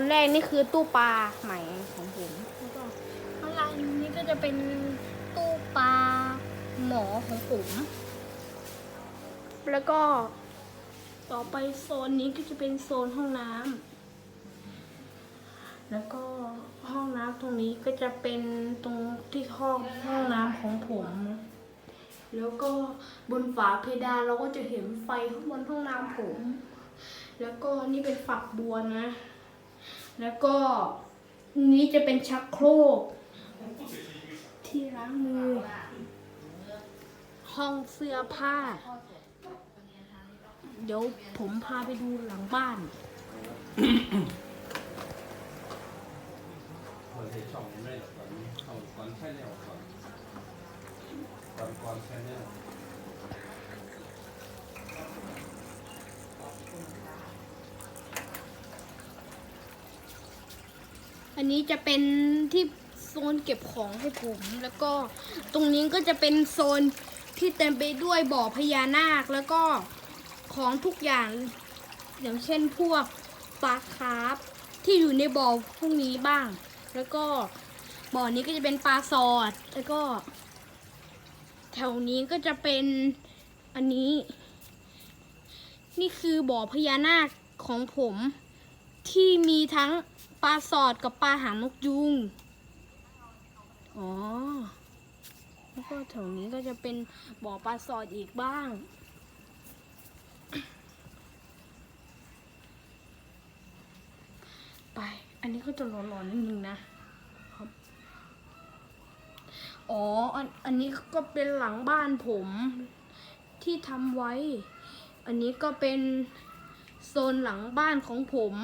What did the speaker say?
นแรกนี่คือตู้ปลาใหม่ของผมแล้วก็ข้างล่างนี้ก็จะเป็นตู้ปลาหมอของผมแล้วก็ต่อไปโซนนี้ก็จะเป็นโซนห้องน้ำแล้วก็ห้องน้ำตรงนี้ก็จะเป็นตรงที่ห้องห้องน้ำของผม แล้วก็บนฝาเพดานเราก็จะเห็นไฟข้างบนห้องน้ำผม แล้วก็นี่เป็นฝักบัวนะ แล้วก็นี้จะเป็นชักโครก ที่ล้างมือ ห้องเสื้อผ้า เดี๋ยวผมพาไปดูหลังบ้านมันจะช่อนก่อนแค่แนวก่อนก่อนก่อนแค่แนว อันนี้จะเป็นที่โซนเก็บของให้ผม แล้วก็ตรงนี้ก็จะเป็นโซนที่เต็มไปด้วยบ่อพญานาคแล้วก็ของทุกอย่าง อย่างเช่นพวกปลาคาร์ฟที่อยู่ในบ่อพวกนี้บ้าง แล้วก็บ่อนี้ก็จะเป็นปลาสอด แล้วก็ แถวนี้ก็จะเป็นอันนี้ นี่คือบ่อพญานาคของผมที่มีทั้ง ปลาสอดกับปลาหางนกยุง อ๋อ แล้วก็แถวนี้ก็จะเป็นบ่อปลาสอดอีกบ้าง ไป อันนี้ก็จะร้อนๆนิดนึงนะ อ๋อ อันอันนี้ก็เป็นหลังบ้านผมที่ทำไว้ อันนี้ก็เป็นโซนหลังบ้านของผม